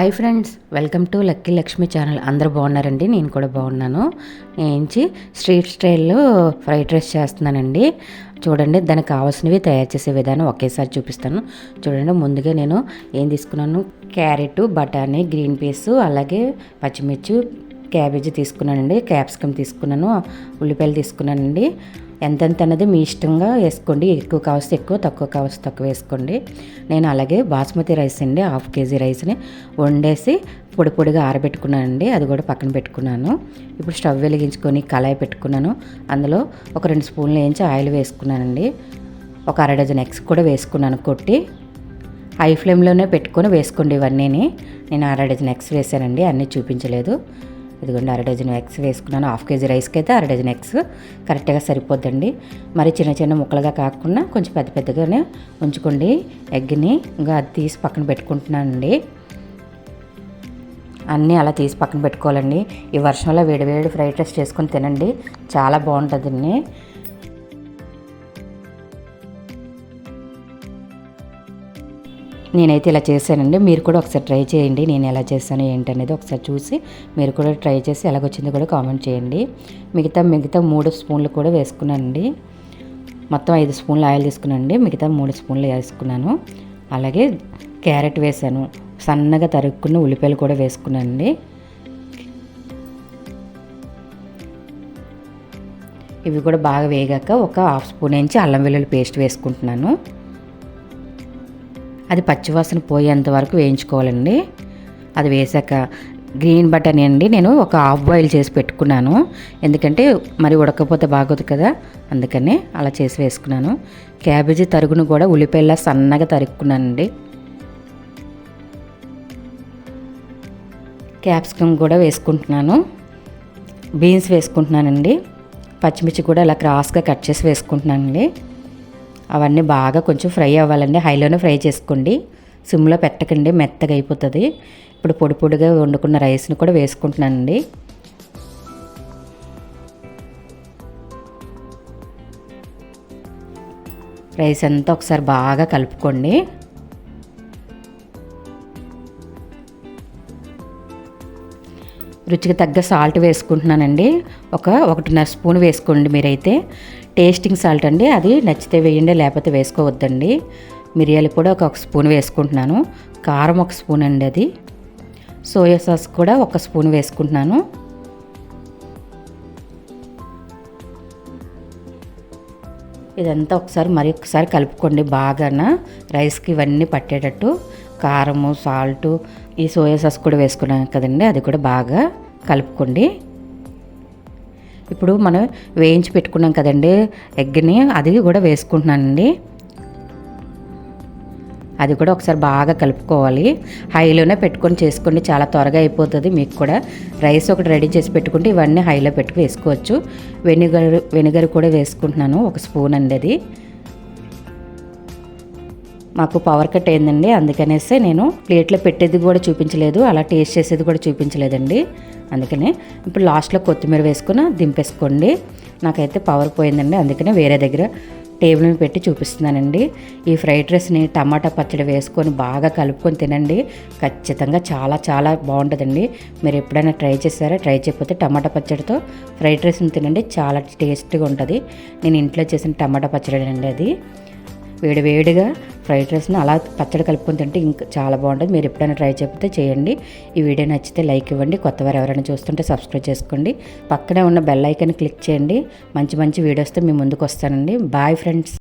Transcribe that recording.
Hi friends welcome to Lucky Lakshmi channel. అందరూ బాగున్నారండి? నేను కూడా బాగున్నాను. నేను స్ట్రీట్ స్టైల్లో ఫ్రైడ్ రైస్ చేస్తున్నానండి. చూడండి దానికి కావాల్సినవి తయారు చేసే విధానం ఒకేసారి చూపిస్తాను. చూడండి ముందుగా నేను ఏం తీసుకున్నాను? క్యారెట్ బఠానీ గ్రీన్ పీస్ అలాగే పచ్చిమిర్చి క్యాబేజీ తీసుకున్నానండి. క్యాప్సికమ్ తీసుకున్నాను ఉల్లిపాయలు తీసుకున్నానండి. ఎంతెంత అనేది మీ ఇష్టంగా వేసుకోండి. ఎక్కువ కావస్తే ఎక్కువ తక్కువ కావస్తే తక్కువ వేసుకోండి. నేను అలాగే బాస్మతి రైస్ అండి హాఫ్ కేజీ రైస్ని వండేసి పొడి పొడిగా ఆరబెట్టుకున్నానండి. అది కూడా పక్కన పెట్టుకున్నాను. ఇప్పుడు స్టవ్ వెలిగించుకొని కళాయి పెట్టుకున్నాను. అందులో ఒక రెండు స్పూన్లు వేయించి ఆయిల్ వేసుకున్నానండి. ఒక అర డజన్ ఎగ్స్ కూడా వేసుకున్నాను కొట్టి. హై ఫ్లేమ్లోనే పెట్టుకొని వేసుకోండి ఇవన్నీ నేను అర డజన్ ఎగ్స్ వేసానండి అన్నీ చూపించలేదు. ఇదిగోండి అర డజన్ ఎగ్స్ వేసుకున్నాను. హాఫ్ కేజీ రైస్కి అయితే అర డజన్ ఎగ్స్ కరెక్ట్గా సరిపోద్దండి. మరి చిన్న చిన్న ముక్కలుగా కాకుండా కొంచెం పెద్ద పెద్దగానే ఉంచుకోండి. ఎగ్ని ఇంకా అది తీసి పక్కన పెట్టుకుంటున్నానండి. అన్నీ అలా తీసి పక్కన పెట్టుకోవాలండి. ఈ వర్షంలో వేడి వేడి ఫ్రైడ్ రైస్ చేసుకొని తినండి. చాలా బాగుంటుందండి. నేనైతే ఇలా చేశానండి. మీరు కూడా ఒకసారి ట్రై చేయండి. నేను ఎలా చేశాను ఏంటనేది ఒకసారి చూసి మీరు కూడా ట్రై చేసి ఎలాగొచ్చిందో కూడా కామెంట్ చేయండి. మిగతా మిగతా మూడు స్పూన్లు కూడా వేసుకున్నానండి. మొత్తం ఐదు స్పూన్లు ఆయిల్ తీసుకున్నానండి. మిగతా మూడు స్పూన్లు వేసుకున్నాను. అలాగే క్యారెట్ వేసాను. సన్నగా తరుక్కున్న ఉల్లిపాయలు కూడా వేసుకున్నానండి. ఇవి కూడా బాగా వేగాక ఒక హాఫ్ స్పూన్ నుంచి అల్లం వెల్లుల్లి పేస్ట్ వేసుకుంటున్నాను. అది పచ్చివాసన పోయేంత వరకు వేయించుకోవాలండి. అది వేసాక గ్రీన్ బటన్ అండి నేను ఒక హాఫ్ బాయిల్ చేసి పెట్టుకున్నాను. ఎందుకంటే మరి ఉడకపోతే బాగోదు కదా అందుకని అలా చేసి వేసుకున్నాను. క్యాబేజీ తరుగును కూడా ఉల్లిపాయలా సన్నగా తరుక్కున్నానండి. క్యాప్సికమ్ కూడా వేసుకుంటున్నాను. బీన్స్ వేసుకుంటున్నానండి. పచ్చిమిర్చి కూడా ఇలా క్రాస్గా కట్ చేసి వేసుకుంటున్నానండి. అవన్నీ బాగా కొంచెం ఫ్రై అవ్వాలండి. హైలోనే ఫ్రై చేసుకోండి. సిమ్లో పెట్టకండి మెత్తగా అయిపోతుంది. ఇప్పుడు పొడి పొడిగా వండుకున్న రైస్ని కూడా వేసుకుంటున్నానండి. రైస్ అంతా ఒకసారి బాగా కలుపుకోండి. రుచికి తగ్గ సాల్ట్ వేసుకుంటున్నానండి. ఒక ఒకటిన్నర స్పూన్ వేసుకోండి మీరైతే. టేస్టింగ్ సాల్ట్ అండి అది నచ్చితే వేయండి లేకపోతే వేసుకోవద్దండి. మిరియాలు కూడా ఒక స్పూన్ వేసుకుంటున్నాను. కారం ఒక స్పూన్ అండి అది. సోయా సాస్ కూడా ఒక స్పూన్ వేసుకుంటున్నాను. ఇదంతా ఒకసారి మరి ఒకసారి కలుపుకోండి బాగా రైస్కి ఇవన్నీ పట్టేటట్టు కారము సాల్టు ఈ సోయా సాస్ కూడా వేసుకున్నాం కదండి అది కూడా బాగా కలుపుకోండి. ఇప్పుడు మనం వేయించి పెట్టుకున్నాం కదండి ఎగ్ని అది కూడా వేసుకుంటున్నానండి. అది కూడా ఒకసారి బాగా కలుపుకోవాలి. హైలోనే పెట్టుకొని చేసుకోండి. చాలా త్వరగా అయిపోతుంది మీకు కూడా. రైస్ ఒకటి రెడీ చేసి పెట్టుకుంటే ఇవన్నీ హైలో పెట్టుకు వేసుకోవచ్చు. వెనిగర్ వెనిగర్ కూడా వేసుకుంటున్నాను. ఒక స్పూన్ అండి అది. మాకు పవర్ కట్ అయిందండి. అందుకనేసి నేను ప్లేట్లో పెట్టేది కూడా చూపించలేదు. అలా టేస్ట్ చేసేది కూడా చూపించలేదండి. అందుకనే ఇప్పుడు లాస్ట్లో కొత్తిమీర వేసుకుని దింపేసుకోండి. నాకైతే పవర్ పోయిందండి. అందుకనే వేరే దగ్గర టేబుల్ మీద పెట్టి చూపిస్తున్నానండి. ఈ ఫ్రైడ్ రైస్ని టమాటా పచ్చడి వేసుకొని బాగా కలుపుకొని తినండి. ఖచ్చితంగా చాలా చాలా బాగుంటుందండి. మీరు ఎప్పుడైనా ట్రై చేస్తారా ట్రై చేయకపోతే టమాటా పచ్చడితో ఫ్రైడ్ రైస్ని తినండి. చాలా టేస్ట్గా ఉంటుంది. నేను ఇంట్లో చేసిన టమాటా పచ్చడి అండి అది. వేడి వేడిగా ఫ్రైడ్ రైస్ని అలా పచ్చడి కలుపుకొని తింటే ఇంకా చాలా బాగుంటుంది. మీరు ఎప్పుడైనా ట్రై చెప్తే చేయండి. ఈ వీడియో నచ్చితే లైక్ ఇవ్వండి. కొత్తవారు ఎవరైనా చూస్తుంటే సబ్స్క్రైబ్ చేసుకోండి. పక్కనే ఉన్న బెల్ ఐకన్ క్లిక్ చేయండి. మంచి మంచి వీడియోస్తో మీ ముందుకు వస్తానండి. Bye friends